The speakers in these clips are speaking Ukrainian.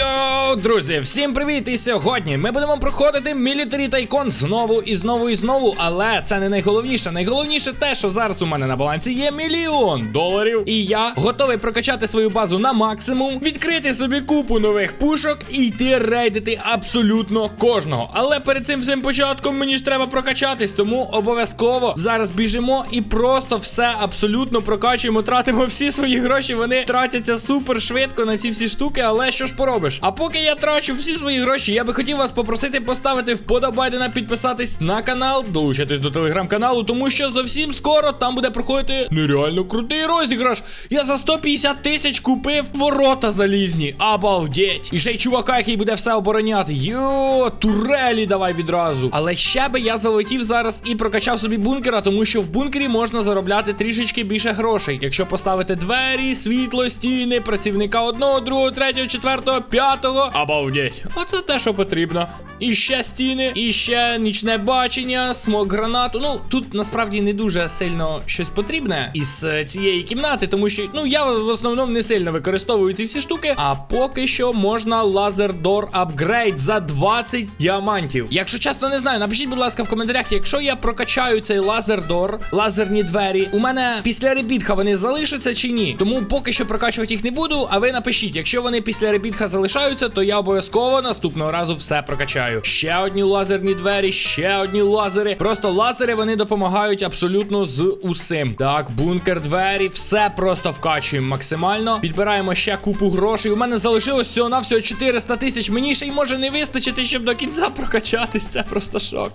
yo. Йоу, друзі, всім привіт! І сьогодні ми будемо проходити Military Tycoon знову і знову і знову. Але це не найголовніше. Найголовніше те, що зараз у мене на балансі є мільйон доларів. І я готовий прокачати свою базу на максимум, відкрити собі купу нових пушок і йти рейдити абсолютно кожного. Але перед цим всім початком мені ж треба прокачатись, тому обов'язково зараз біжимо і просто все абсолютно прокачуємо, тратимо всі свої гроші. Вони тратяться супер швидко на ці всі штуки, але що ж поробиш? А поки я трачу всі свої гроші, я би хотів вас попросити поставити вподобайдена, підписатись на канал, долучитись до телеграм-каналу, тому що зовсім скоро там буде проходити нереально крутий розіграш. Я за 150 тисяч купив ворота залізні. Обалдеть. І ще й чувака, який буде все обороняти. Йо, турелі давай відразу. Але ще би я залетів зараз і прокачав собі бункера, тому що в бункері можна заробляти трішечки більше грошей. Якщо поставити двері, світло, стіни, працівника одного, другого, третього, четвертого, п'ятого. Обалдеть. Оце те, що потрібно. І ще стіни, і ще нічне бачення, смок гранату. Ну, тут насправді не дуже сильно щось потрібне із е, цієї кімнати, тому що ну я в основному не сильно використовую ці всі штуки. А поки що можна лазердор апгрейд за 20 діамантів. Якщо чесно не знаю, напишіть, будь ласка, в коментарях, якщо я прокачаю цей лазердор, лазерні двері, у мене після ребітха вони залишаться чи ні? Тому поки що прокачувати їх не буду. А ви напишіть, якщо вони після ребітха залишаються, то я обов'язково наступного разу все прокачаю. Ще одні лазерні двері, ще одні лазери. Просто лазери вони допомагають абсолютно з усім. Так, бункер, двері, все просто вкачуємо максимально. Підбираємо ще купу грошей. У мене залишилось всього на всього 400 тисяч. Мені ще й може не вистачити, щоб до кінця прокачатись. Це просто шок.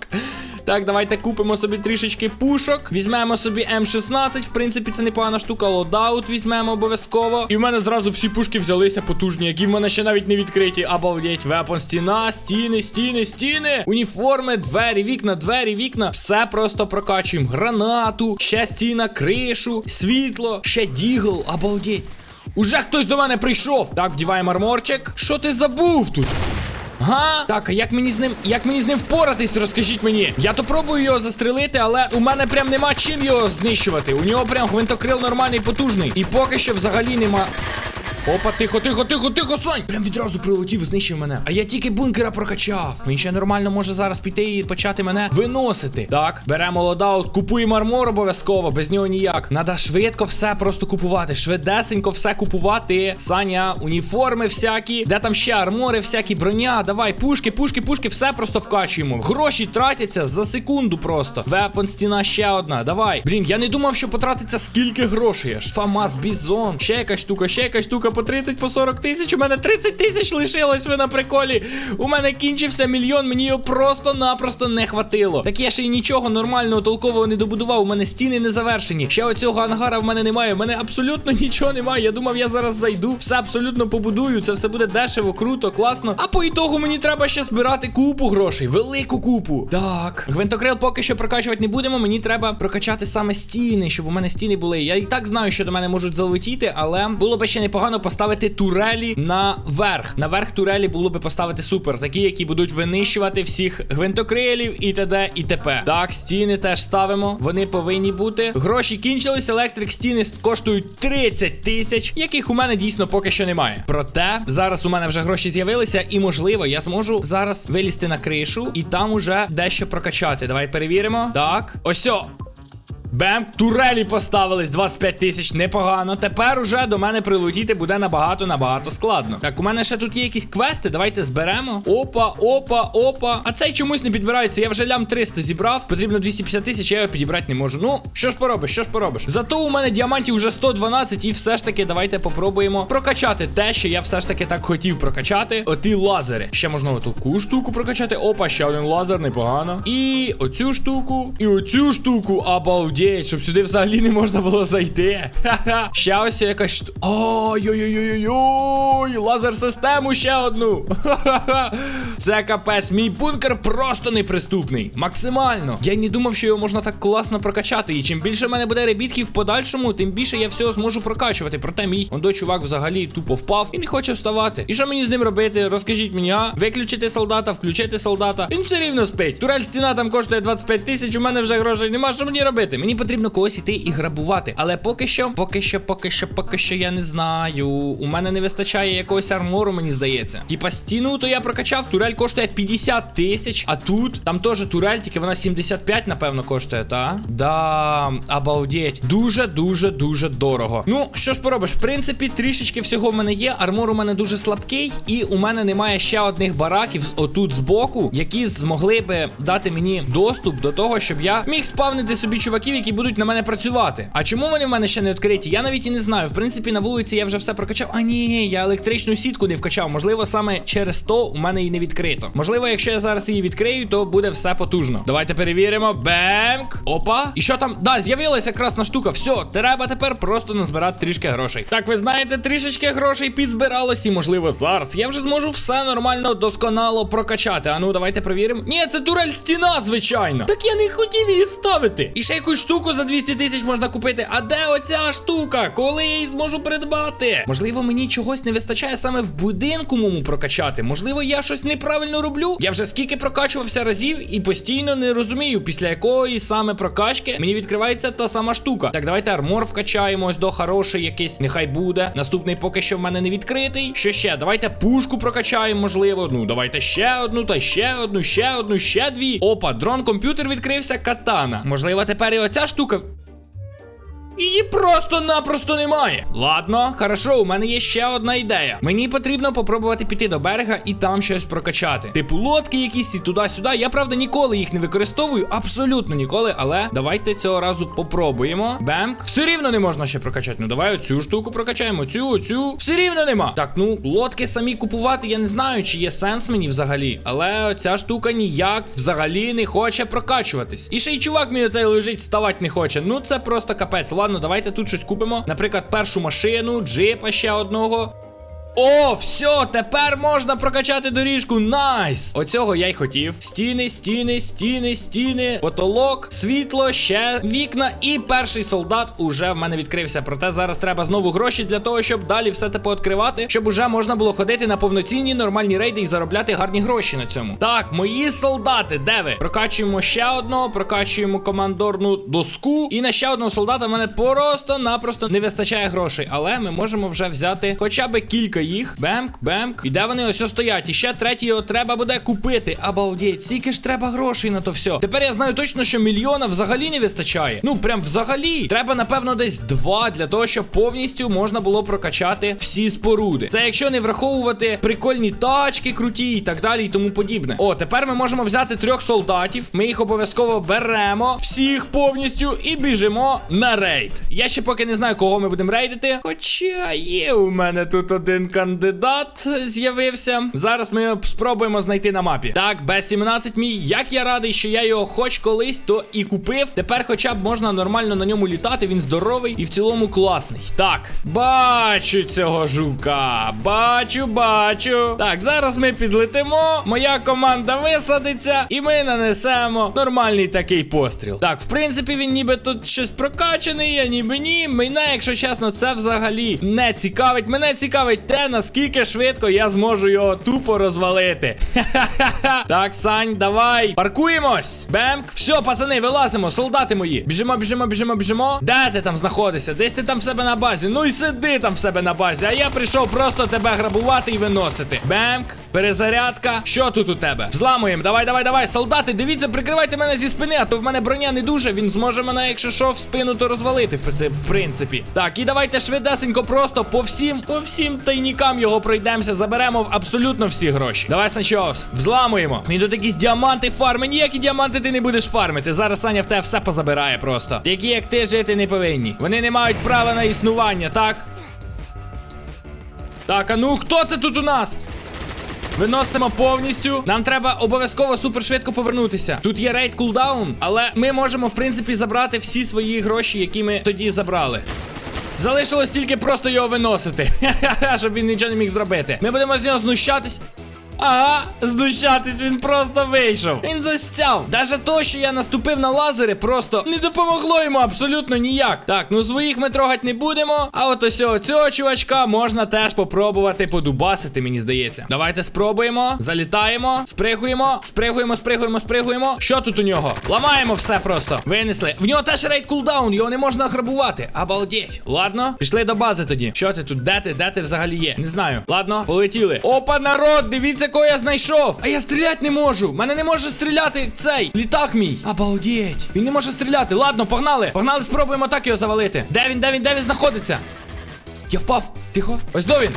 Так, давайте купимо собі трішечки пушок. Візьмемо собі М16. В принципі, це непогана штука. Лодаут візьмемо обов'язково. І в мене зразу всі пушки взялися потужні, які в мене ще навіть не відкриті. Обалдеть, вепон, стіна, стіни, стіни, стіни, уніформи, двері, вікна, двері, вікна. Все просто прокачуємо. Гранату, ще стіна, кришу, світло, ще дігл. Обалдеть. Уже хтось до мене прийшов. Так, вдіваємо арморчик. Що ти забув тут? Га? Так, а як мені з ним, як мені з ним впоратись, розкажіть мені. Я то пробую його застрелити, але у мене прям нема чим його знищувати. У нього прям гвинтокрил нормальний, потужний. І поки що взагалі нема. Опа, тихо, тихо, тихо, тихо, Сонь! Прям відразу прилетів, знищив мене. А я тільки бункера прокачав. Він ще нормально може зараз піти і почати мене виносити. Так, беремо лодаут, купуємо армор обов'язково, без нього ніяк. Надо швидко все просто купувати. Швидесенько все купувати. Саня, уніформи всякі. Де там ще армори, всякі броня. Давай, пушки, пушки, пушки, все просто вкачуємо. Гроші тратяться за секунду просто. Вепон, стіна ще одна. Давай. Блін, я не думав, що потратиться скільки грошей аж. Фамас, бізон. Ще якась штука, ще якась штука по 30, по 40 тисяч. У мене 30 тисяч лишилось, ви на приколі. У мене кінчився мільйон, мені його просто-напросто не хватило. Так я ще й нічого нормального, толкового не добудував. У мене стіни не завершені. Ще оцього ангара в мене немає. У мене абсолютно нічого немає. Я думав, я зараз зайду, все абсолютно побудую. Це все буде дешево, круто, класно. А по ітогу мені треба ще збирати купу грошей, велику купу. Так, гвинтокрил поки що прокачувати не будемо. Мені треба прокачати саме стіни, щоб у мене стіни були. Я і так знаю, що до мене можуть залетіти, але було би ще непогано поставити турелі наверх. Наверх турелі було би поставити супер, такі, які будуть винищувати всіх гвинтокрилів і т.д. і т.п. Так, стіни теж ставимо. Вони повинні бути. Гроші кінчились, електрик стіни коштують 30 тисяч, яких у мене дійсно поки що немає. Проте зараз у мене вже гроші з'явилися, і можливо, я зможу зараз вилізти на кришу і там уже дещо прокачати. Давай перевіримо. Так, осьо. Бем, турелі поставились 25 тисяч, непогано. Тепер уже до мене прилетіти буде набагато набагато складно. Так, у мене ще тут є якісь квести. Давайте зберемо. Опа, опа, опа. А цей чомусь не підбирається. Я вже лям 300 зібрав. Потрібно 250 тисяч, я його підібрати не можу. Ну, що ж поробиш, що ж поробиш? Зато у мене діамантів вже 112, і все ж таки, давайте попробуємо прокачати те, що я все ж таки так хотів прокачати. Оті лазери. Ще можна отаку штуку прокачати. Опа, ще один лазер, непогано. І оцю штуку, і оцю штуку. Обалдеть, щоб сюди взагалі не можна було зайти. Ха-ха. Ще ось якась. Ой-ой-ой-ой-ой. Лазер систему ще одну. Ха-ха-ха. Це капець. Мій бункер просто неприступний. Максимально. Я не думав, що його можна так класно прокачати. І чим більше в мене буде ребітків в подальшому, тим більше я всього зможу прокачувати. Проте мій ондо чувак взагалі тупо впав і не хоче вставати. І що мені з ним робити? Розкажіть мені, а? Виключити солдата, включити солдата. Він все рівно спить. Турель стіна там коштує 25 тисяч. У мене вже грошей нема. Що мені робити? Мені потрібно когось іти і грабувати. Але поки що, поки що, поки що, поки що я не знаю. У мене не вистачає якогось армору, мені здається. Типа стіну, то я прокачав, турель коштує 50 тисяч, а тут там теж турель, тільки вона 75, напевно, коштує, та? Да, обалдеть. Дуже, дуже, дорого. Ну, що ж поробиш, в принципі, трішечки всього в мене є. Армор у мене дуже слабкий, і у мене немає ще одних бараків отут збоку, які змогли би дати мені доступ до того, щоб я міг спавнити собі чуваків, які будуть на мене працювати. А чому вони в мене ще не відкриті? Я навіть і не знаю. В принципі, на вулиці я вже все прокачав. А ні, я електричну сітку не вкачав. Можливо, саме через то у мене і не відкрито. Можливо, якщо я зараз її відкрию, то буде все потужно. Давайте перевіримо. Бемк. Опа. І що там? Да, з'явилася красна штука. Все, треба тепер просто назбирати трішки грошей. Так, ви знаєте, трішечки грошей підзбиралось, і можливо зараз я вже зможу все нормально, досконало прокачати. А ну, давайте перевіримо. Ні, це турель стіна, звичайно. Так я не хотів її ставити. І ще якусь штуку за 200 тисяч можна купити. А де оця штука? Коли я її зможу придбати? Можливо, мені чогось не вистачає саме в будинку мому прокачати. Можливо, я щось неправильно роблю. Я вже скільки прокачувався разів і постійно не розумію, після якої саме прокачки мені відкривається та сама штука. Так, давайте армор вкачаємо ось до хороший якийсь. Нехай буде. Наступний поки що в мене не відкритий. Що ще? Давайте пушку прокачаємо, можливо. Ну, давайте ще одну, та ще одну, ще одну, ще дві. Опа, дрон комп'ютер відкрився катана. Можливо, тепер і оця штука. Її просто-напросто немає. Ладно, хорошо, у мене є ще одна ідея. Мені потрібно попробувати піти до берега і там щось прокачати. Типу лодки якісь і туди-сюди. Я правда ніколи їх не використовую, абсолютно ніколи. Але давайте цього разу попробуємо. Бемк. Все рівно не можна ще прокачати. Ну давай оцю штуку прокачаємо. Цю, оцю. Все рівно нема. Так, ну лодки самі купувати, я не знаю, чи є сенс мені взагалі. Але ця штука ніяк взагалі не хоче прокачуватись. І ще й чувак мій оцей лежить, ставати не хоче. Ну це просто капець. Ладно, давайте тут щось купимо. Наприклад, першу машину, джипа ще одного. О, все, тепер можна прокачати доріжку. Найс! Оцього я й хотів. Стіни, стіни, стіни, стіни, потолок, світло, ще вікна. І перший солдат уже в мене відкрився. Проте зараз треба знову гроші для того, щоб далі все те пооткривати, щоб уже можна було ходити на повноцінні нормальні рейди і заробляти гарні гроші на цьому. Так, мої солдати, де ви? Прокачуємо ще одного, прокачуємо командорну доску. І на ще одного солдата в мене просто-напросто не вистачає грошей. Але ми можемо вже взяти хоча б кілька їх. Бемк, бемк. І де вони ось стоять? І ще третій його треба буде купити. Обалдеть, скільки ж треба грошей на то все. Тепер я знаю точно, що мільйона взагалі не вистачає. Ну, прям взагалі. Треба, напевно, десь два для того, щоб повністю можна було прокачати всі споруди. Це якщо не враховувати прикольні тачки, круті і так далі, і тому подібне. О, тепер ми можемо взяти трьох солдатів. Ми їх обов'язково беремо, всіх повністю і біжимо на рейд. Я ще поки не знаю, кого ми будемо рейдити. Хоча є у мене тут один кандидат з'явився. Зараз ми спробуємо знайти на мапі. Так, Б-17 мій. Як я радий, що я його хоч колись то і купив. Тепер хоча б можна нормально на ньому літати. Він здоровий і в цілому класний. Так, бачу цього жука. Бачу, бачу. Так, зараз ми підлетимо. Моя команда висадиться, і ми нанесемо нормальний такий постріл. Так, в принципі, він ніби тут щось прокачаний, а ніби ні. Мене, якщо чесно, це взагалі не цікавить. Мене цікавить те, наскільки швидко я зможу його тупо розвалити. Так, Сань, давай. Паркуємось. Бемк. Все, пацани, вилазимо, солдати мої. Біжимо, біжимо, біжимо, біжимо. Де ти там знаходишся? Десь ти там в себе на базі. Ну і сиди там в себе на базі. А я прийшов просто тебе грабувати і виносити. Бемк. Перезарядка. Що тут у тебе? Взламуємо. Давай, давай, давай. Солдати, дивіться, прикривайте мене зі спини, а то в мене броня не дуже. Він зможе мене, якщо що, в спину, то розвалити, в, принципі. Так, і давайте швидесенько, просто по всім, по всім тайнікам його пройдемося. Заберемо абсолютно всі гроші. Давай Санчос, взламуємо. Він тут якісь діаманти фарми. Ніякі діаманти ти не будеш фармити. Зараз Саня в тебе все позабирає просто. Такі, як ти, жити не повинні. Вони не мають права на існування, так? Так, а ну хто це тут у нас? Виносимо повністю. Нам треба обов'язково супершвидко повернутися. Тут є рейд кулдаун, але ми можемо, в принципі, забрати всі свої гроші, які ми тоді забрали. Залишилось тільки просто його виносити. Щоб він нічого не міг зробити. Ми будемо з нього знущатись. Ага, знущатись він просто вийшов. Він застяв. Даже то, що я наступив на лазери, просто не допомогло йому абсолютно ніяк. Так, ну своїх ми трогати не будемо. А от ось цього чувачка можна теж попробувати подубасити, мені здається. Давайте спробуємо. Залітаємо, спригуємо, спригуємо, спригуємо, спригуємо. Що тут у нього? Ламаємо все просто. Винесли. В нього теж рейд кулдаун, його не можна грабувати. Обалдеть. Ладно, пішли до бази тоді. Що ти тут? Де ти? Де ти взагалі є? Не знаю. Ладно, полетіли. Опа, народ, дивіться, кого я знайшов. А я стріляти не можу. Мене не може стріляти цей літак мій. Обалдеть. Він не може стріляти. Ладно, погнали. Погнали, спробуємо так його завалити. Де він, де він, де він знаходиться? Я впав. Тихо. Ось до він.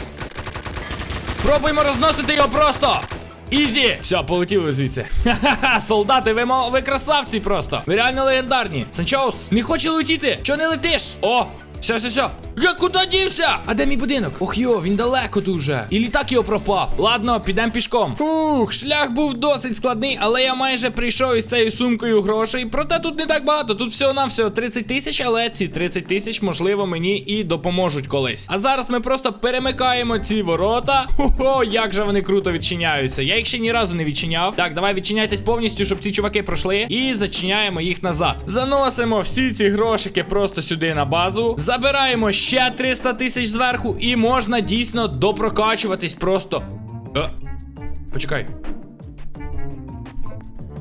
Пробуємо розносити його просто. Ізі! Все, полетіли звідси. Ха-ха-ха, солдати, ви, ви красавці просто. Ви реально легендарні. Санчоус, не хоче летіти. Чого не летиш? О! Все, все, все. Я куди дівся? А де мій будинок? Ох йо, він далеко дуже. І літак його пропав. Ладно, підемо пішком. Ух, шлях був досить складний, але я майже прийшов із цією сумкою грошей. Проте тут не так багато. Тут всього навсього 30 тисяч, але ці 30 тисяч, можливо, мені і допоможуть колись. А зараз ми просто перемикаємо ці ворота. Хо-хо, як же вони круто відчиняються. Я їх ще ні разу не відчиняв. Так, давай відчиняйтесь повністю, щоб ці чуваки пройшли. І зачиняємо їх назад. Заносимо всі ці грошики просто сюди на базу. Забираємо ще 300 тисяч зверху, і можна дійсно допрокачуватись просто. Е, почекай.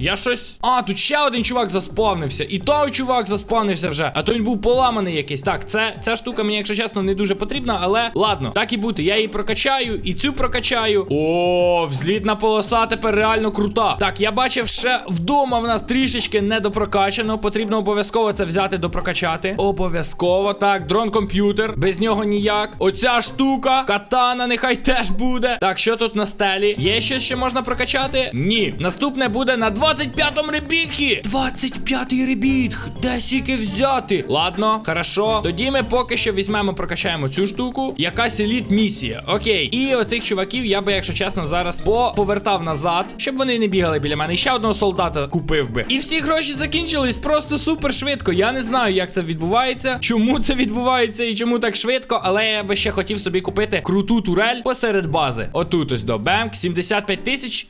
Я щось. А, тут ще один чувак заспавнився. І той чувак заспавнився вже. А то він був поламаний якийсь. Так, це ця штука мені, якщо чесно, не дуже потрібна, але ладно, так і бути. Я її прокачаю, і цю прокачаю. О, взлітна полоса тепер реально крута. Так, я бачив, ще вдома в нас трішечки недопрокачано. Потрібно обов'язково це взяти допрокачати. Обов'язково. Так, дрон-комп'ютер. Без нього ніяк. Оця штука. Катана, нехай теж буде. Так, що тут на стелі? Є щось, що можна прокачати? Ні. Наступне буде на 25-му ребітхі. 25-й ребітх. Де стільки взяти? Ладно, хорошо. Тоді ми поки що візьмемо, прокачаємо цю штуку. Якась еліт місія. Окей. І оцих чуваків я би, якщо чесно, зараз по- повертав назад, щоб вони не бігали біля мене. І ще одного солдата купив би. І всі гроші закінчились просто супер швидко. Я не знаю, як це відбувається, чому це відбувається і чому так швидко, але я би ще хотів собі купити круту турель посеред бази. Отут ось до Бемк, 75 тисяч.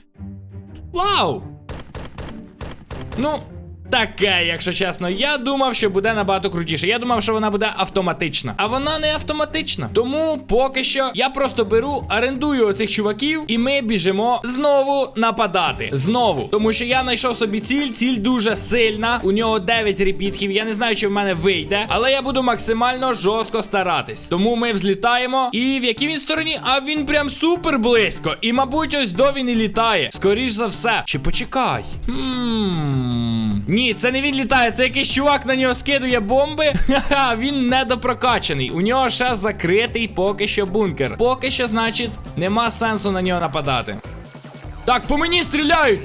Вау! Ну, таке, якщо чесно. Я думав, що буде набагато крутіше. Я думав, що вона буде автоматична. А вона не автоматична. Тому поки що я просто беру, орендую оцих чуваків, і ми біжимо знову нападати. Знову. Тому що я знайшов собі ціль. Ціль дуже сильна. У нього 9 репітків. Я не знаю, чи в мене вийде, але я буду максимально жорстко старатись. Тому ми взлітаємо. І в якій він стороні? А він прям супер близько. І, мабуть, ось до він і літає. Скоріш за все. Чи почекай? Хм. Ні, це не він літає, це якийсь чувак на нього скидує бомби. Ха-ха, він недопрокачаний. У нього ще закритий поки що бункер. Поки що, значить, нема сенсу на нього нападати. Так, по мені стріляють!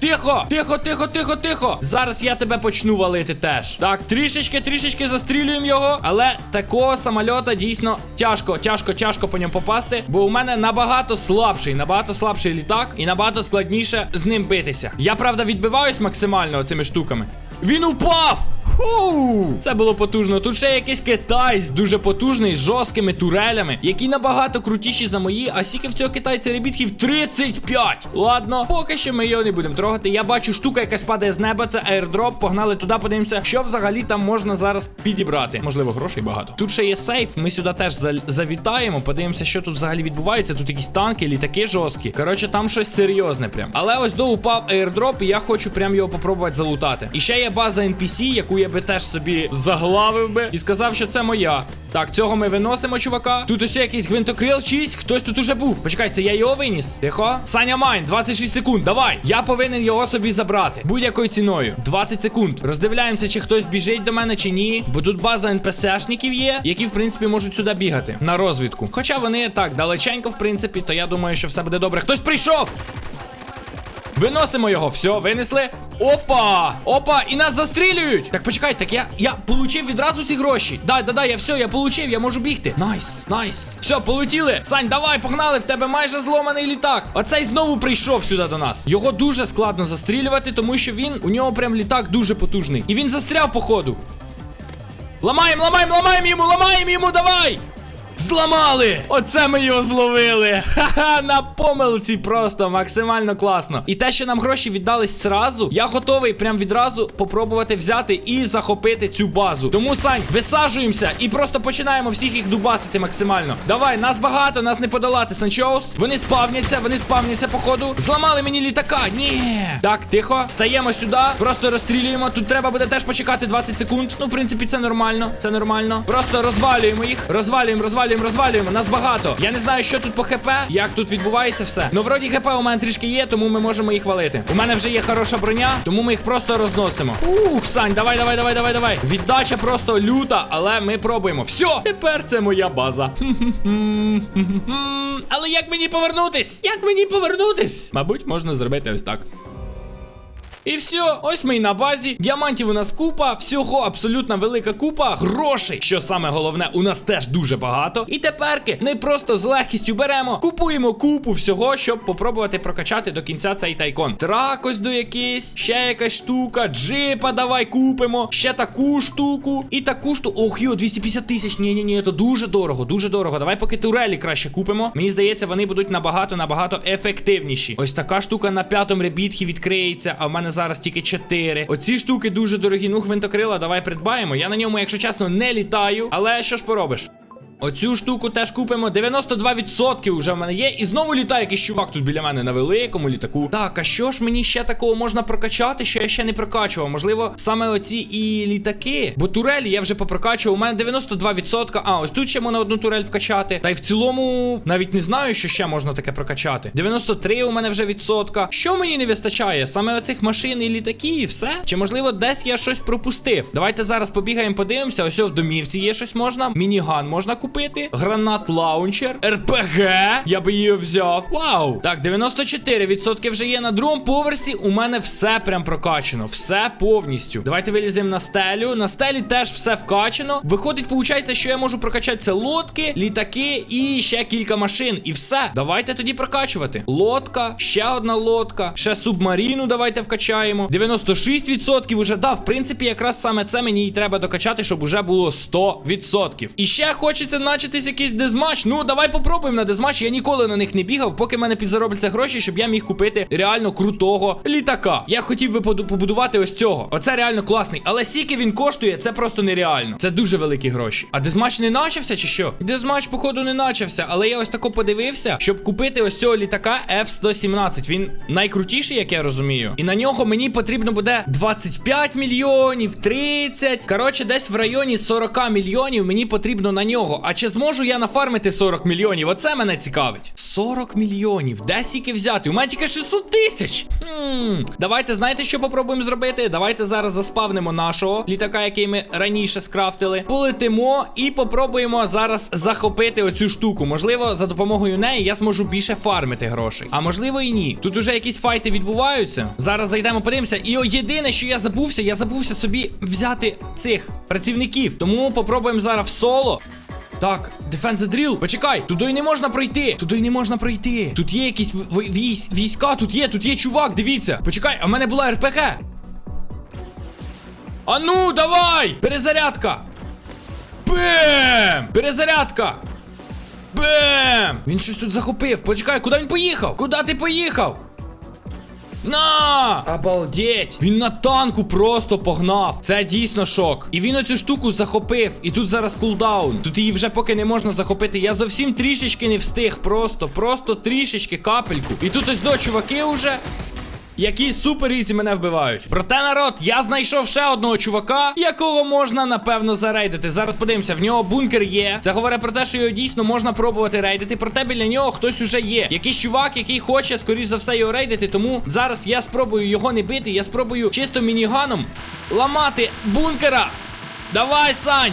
Тихо, тихо, тихо, тихо, тихо. Зараз я тебе почну валити теж. Так, трішечки, трішечки застрілюємо його. Але такого самольота дійсно тяжко, тяжко, тяжко по ньому попасти. Бо у мене набагато слабший, набагато слабший літак, і набагато складніше з ним битися. Я правда відбиваюсь максимально цими штуками. Він упав! Фу! Це було потужно. Тут ще якийсь китайць, дуже потужний, з жорсткими турелями, які набагато крутіші за мої, а скільки в цього китайця ребітків 35. Ладно, поки що ми його не будемо трогати. Я бачу штука, якась падає з неба. Це аірдроп. Погнали туди, подивимося, що взагалі там можна зараз підібрати. Можливо, грошей багато. Тут ще є сейф. Ми сюди теж завітаємо. Подивимося, що тут взагалі відбувається. Тут якісь танки, літаки жорсткі. Коротше, там щось серйозне прям. Але ось до упав аірдроп, і я хочу прям його попробувати залутати. І ще є база NPC, яку я би теж собі заглавив би і сказав, що це моя. Так, цього ми виносимо, чувака. Тут ось якийсь гвинтокрил чийсь. Хтось тут уже був. Почекай, це я його виніс. Тихо. Саня Майн, 26 секунд. Давай. Я повинен його собі забрати. Будь-якою ціною. 20 секунд. Роздивляємося, чи хтось біжить до мене, чи ні. Бо тут база НПСшників є, які, в принципі, можуть сюди бігати на розвідку. Хоча вони так далеченько, в принципі, то я думаю, що все буде добре. Хтось прийшов! Виносимо його, все, винесли. Опа! Опа! І нас застрілюють! Так почекай, так я я получив відразу ці гроші. Да, да, да, я все, я получив, я можу бігти. Найс, найс. Все, полетіли. Сань, давай, погнали, в тебе майже зломаний літак. Оцей знову прийшов сюди до нас. Його дуже складно застрілювати, тому що він, у нього прям літак дуже потужний. І він застряв, походу. Ламаємо, ламаємо, ламаємо йому, ламаємо йому, давай! Зламали! Оце ми його зловили! Ха-ха, на помилці просто максимально класно. І те, що нам гроші віддались зразу, я готовий прям відразу попробувати взяти і захопити цю базу. Тому, Сань, висаджуємося і просто починаємо всіх їх дубасити максимально. Давай, нас багато, нас не подолати, Санчоус. Вони спавняться, вони спавняться, походу. Зламали мені літака. Ні. Так, тихо. Стаємо сюди, просто розстрілюємо. Тут треба буде теж почекати 20 секунд. Ну, в принципі, це нормально. Це нормально. Просто розвалюємо їх. Розвалюємо, розвалюємо, розвалюємо. Нас багато. Я не знаю, що тут по ХП, як тут відбувається все. Ну, вроді ХП у мене трішки є, тому ми можемо їх валити. У мене вже є хороша броня, тому ми їх просто розносимо. Ух, Сань, давай, давай, давай, давай, давай. Віддача просто люта, але ми пробуємо. Все, тепер це моя база. Але як мені повернутись? Як мені повернутись? Мабуть, можна зробити ось так. І все, ось ми і на базі. Діамантів у нас купа, всього абсолютно велика купа, грошей. Що саме головне, у нас теж дуже багато. І теперки ми просто з легкістю беремо, купуємо купу всього, щоб попробувати прокачати до кінця цей тайкон. Трак ось до якийсь, ще якась штука, джипа давай купимо, ще таку штуку і таку штуку. Ох, йо, 250 тисяч. Ні, ні, ні, це дуже дорого, дуже дорого. Давай поки турелі краще купимо. Мені здається, вони будуть набагато набагато ефективніші. Ось така штука на п'ятому ребітхі відкриється, а в мене зараз тільки 4. Оці штуки дуже дорогі. Ну, гвинтокрила, давай придбаємо. Я на ньому, якщо чесно, не літаю. Але що ж поробиш? Оцю штуку теж купимо. 92% вже в мене є. І знову літає якийсь чувак тут біля мене на великому літаку. Так, а що ж мені ще такого можна прокачати, що я ще не прокачував? Можливо, саме оці і літаки. Бо турелі я вже попрокачував. У мене 92%. А, ось тут ще можна одну турель вкачати. Та й в цілому навіть не знаю, що ще можна таке прокачати. 93 у мене вже відсотка. Що мені не вистачає? Саме оцих машин і літаків, і все? Чи можливо десь я щось пропустив? Давайте зараз побігаємо, подивимося. Ось в домівці є щось можна. Мініган можна купити. Гранат лаунчер, РПГ. Я би її взяв. Вау! Так, 94% вже є на другому поверсі. У мене все прям прокачано. Все повністю. Давайте виліземо на стелю. На стелі теж все вкачано. Виходить, виходить, що я можу прокачати це лодки, літаки і ще кілька машин. І все. Давайте тоді прокачувати. Лодка, ще одна лодка, ще субмаріну. Давайте вкачаємо. 96% уже да. В принципі, якраз саме це мені і треба докачати, щоб уже було 100%. І ще хочеться начатись якийсь дезматч. Ну, давай попробуємо на дезматч. Я ніколи на них не бігав, поки в мене підзаробляться гроші, щоб я міг купити реально крутого літака. Я хотів би побудувати ось цього. Оце реально класний. Але скільки він коштує, це просто нереально. Це дуже великі гроші. А дезматч не начався чи що? Дезматч, походу, не начався, але я ось тако подивився, щоб купити ось цього літака F-117. Він найкрутіший, як я розумію. І на нього мені потрібно буде 25 мільйонів, 30. Коротше, десь в районі 40 мільйонів мені потрібно на нього. А чи зможу я нафармити 40 мільйонів? Оце мене цікавить. 40 мільйонів. Де сіки взяти? У мене тільки 600 тисяч. Хм. Давайте знаєте, що попробуємо зробити? Давайте зараз заспавнимо нашого літака, який ми раніше скрафтили. Полетимо і попробуємо зараз захопити оцю штуку. Можливо, за допомогою неї я зможу більше фармити грошей. А можливо і ні. Тут уже якісь файти відбуваються. Зараз зайдемо, подивимося. І о, єдине, що я забувся, я забувся собі взяти цих працівників. Тому попробуємо зараз в соло. Так, Defend the Drill, почекай, туди не можна пройти. Туди не можна пройти. Тут є якісь в- в- війська, тут є, тут є чувак, дивіться. Почекай, а в мене була РПГ. А ну, давай! Перезарядка! Бем! Перезарядка! Бем! Він щось тут захопив. Почекай, куди він поїхав? Куди ти поїхав? На! Обалдеть! Він на танку просто погнав. Це дійсно шок. І він оцю штуку захопив. І тут зараз кулдаун. Тут її вже поки не можна захопити. Я зовсім трішечки не встиг. Просто, просто трішечки капельку. І тут ось до чуваки уже. Які супер ізі мене вбивають. Проте народ, я знайшов ще одного чувака, якого можна напевно зарейдити. Зараз подивимося, в нього бункер є. Це говорить про те, що його дійсно можна пробувати рейдити. Проте біля нього хтось уже є. Якийсь чувак, який хоче, скоріш за все, його рейдити. Тому зараз я спробую його не бити. Я спробую чисто мініганом ламати бункера. Давай, Сань!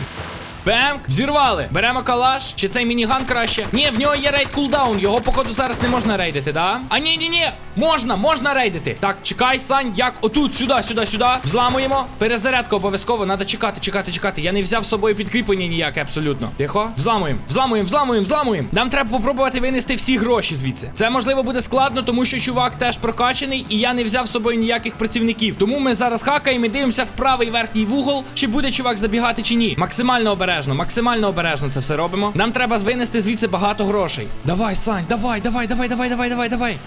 Бемк, взірвали. Беремо калаш. Чи цей мініган краще? Ні, в нього є рейд кулдаун. Його, походу, зараз не можна рейдити, да? А ні, ні, ні. Можна, можна рейдити. Так, чекай, Сань, як отут, сюди, сюди, сюди. Взламуємо. Перезарядка обов'язково. Надо чекати, чекати, чекати. Я не взяв з собою підкріплення ніяке, абсолютно. Тихо. Взламуємо, взламуємо, взламуємо, взламуємо. Нам треба попробувати винести всі гроші звідси. Це можливо буде складно, тому що чувак теж прокачаний, і я не взяв з собою ніяких працівників. Тому ми зараз хакаємо і дивимося в правий верхній вугол, чи буде чувак забігати чи ні. Максимально обережно. Обережно, максимально обережно це все робимо. Нам треба винести звідси багато грошей. Давай, Сань, давай, давай, давай, давай, давай, давай, давай.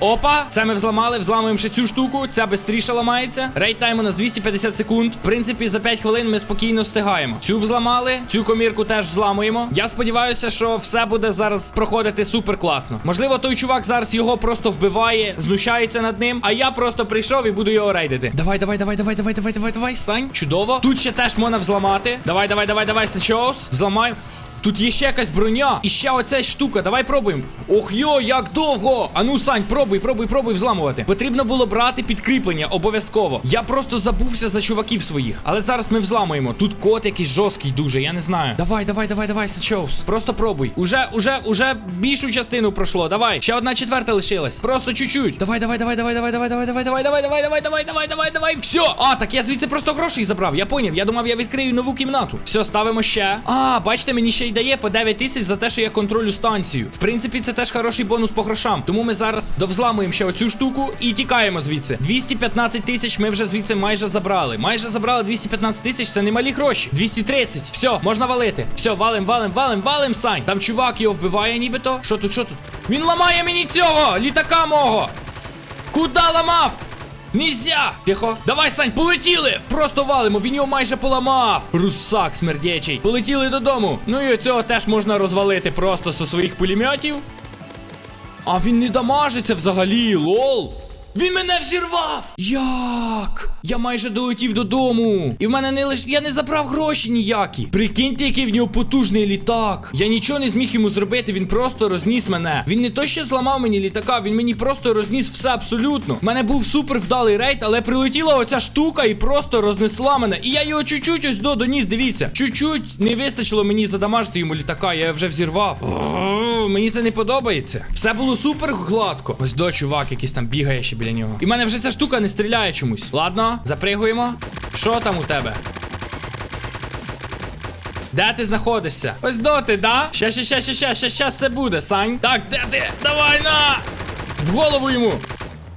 Опа, це ми взламали, взламуємо ще цю штуку. Ця швидше ламається. Рейд тайм у нас 250 секунд. В принципі, за 5 хвилин ми спокійно встигаємо. Цю взламали, цю комірку теж взламуємо. Я сподіваюся, що все буде зараз проходити супер класно. Можливо, той чувак зараз його просто вбиває, знущається над ним, а я просто прийшов і буду його рейдити. Давай, давай, давай, давай, давай, давай, давай, давай, Сань, чудово. Тут ще теж можна взламати. Давай, давай, давай, давай, Сачоус. Взламай. Тут є ще якась броня. І ще оця штука. Давай пробуємо. Ох йо, як довго! Ану, Сань, пробуй, пробуй, пробуй взламувати. Потрібно було брати підкріплення, обов'язково. Я просто забувся за чуваків своїх. Але зараз ми взламуємо. Тут код якийсь жорсткий дуже, я не знаю. Давай, давай, давай, давай, Сачоус. Просто пробуй. Уже, уже, уже більшу частину пройшло. Давай. Ще одна четверта лишилась. Просто чуть-чуть. Давай, давай, давай, давай, давай, давай, давай, давай, давай, давай, давай, давай, давай, давай, давай, давай. Все. А, так я звідси просто грошей забрав. Я поняв. Я думав, я відкрию нову кімнату. Все, ставимо ще. А, бачите, мені ще й дає по 9 тисяч за те, що я контролю станцію. В принципі, це теж хороший бонус по грошам. Тому ми зараз довзламуємо ще оцю штуку і тікаємо звідси. 215 тисяч ми вже звідси майже забрали. Майже забрали 215 тисяч, це немалі гроші. 230. Все, можна валити. Все, валим, валим, валим, валим, Сань. Там чувак його вбиває, нібито. Що тут, що тут? Він ламає мені цього! Літака мого! Куда ламав? Нельзя! Тихо. Давай, Сань, полетіли! Просто валимо, він його майже поламав. Русак смердячий. Полетіли додому. Ну і оцього теж можна розвалити просто зі своїх пулеметів. А він не дамажиться взагалі, лол. Він мене взірвав! Як? Я майже долетів додому. І в мене не лиш. Я не забрав гроші ніякі. Прикиньте, який в нього потужний літак. Я нічого не зміг йому зробити. Він просто розніс мене. Він не то що зламав мені літака, він мені просто розніс все абсолютно. У мене був супер вдалий рейд, але прилетіла оця штука і просто рознесла мене. І я його чуть-чуть ось до доніс. Дивіться. Чуть-чуть не вистачило мені задамажити йому літака. Я вже взірвав. Мені це не подобається. Все було супер гладко. Ось до чувак, якийсь там бігає ще біля нього. І в мене вже ця штука не стріляє чомусь. Ладно, запригуємо. Що там у тебе? Де ти знаходишся? Ось доти, да? Ще, ще, ще, ще, ще, ще, ще все буде, Сань. Так, де ти? Давай на! В голову йому!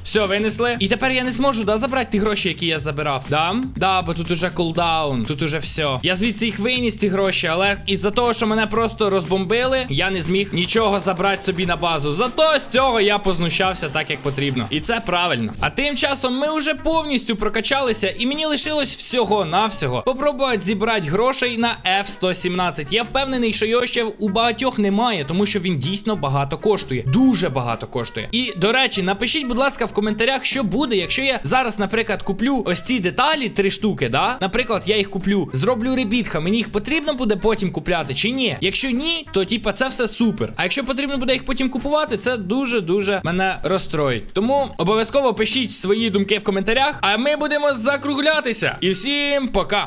Все, винесли. І тепер я не зможу, да, забрати ті гроші, які я забирав. Да? Да, бо тут уже кулдаун, тут уже все. Я звідси їх виніс, ці гроші, але із-за того, що мене просто розбомбили, я не зміг нічого забрати собі на базу. Зато з цього я познущався так, як потрібно. І це правильно. А тим часом ми вже повністю прокачалися, і мені лишилось всього-навсього попробувати зібрати грошей на F-117. Я впевнений, що його ще у багатьох немає, тому що він дійсно багато коштує. Дуже багато коштує. І до речі, напишіть, будь ласка, в коментарях, що буде, якщо я зараз, наприклад, куплю ось ці деталі, три штуки, да? Наприклад, я їх куплю, зроблю ребітха, мені їх потрібно буде потім купляти чи ні? Якщо ні, то типа це все супер. А якщо потрібно буде їх потім купувати, це дуже-дуже мене розстроїть. Тому обов'язково пишіть свої думки в коментарях, а ми будемо закруглятися. І всім пока!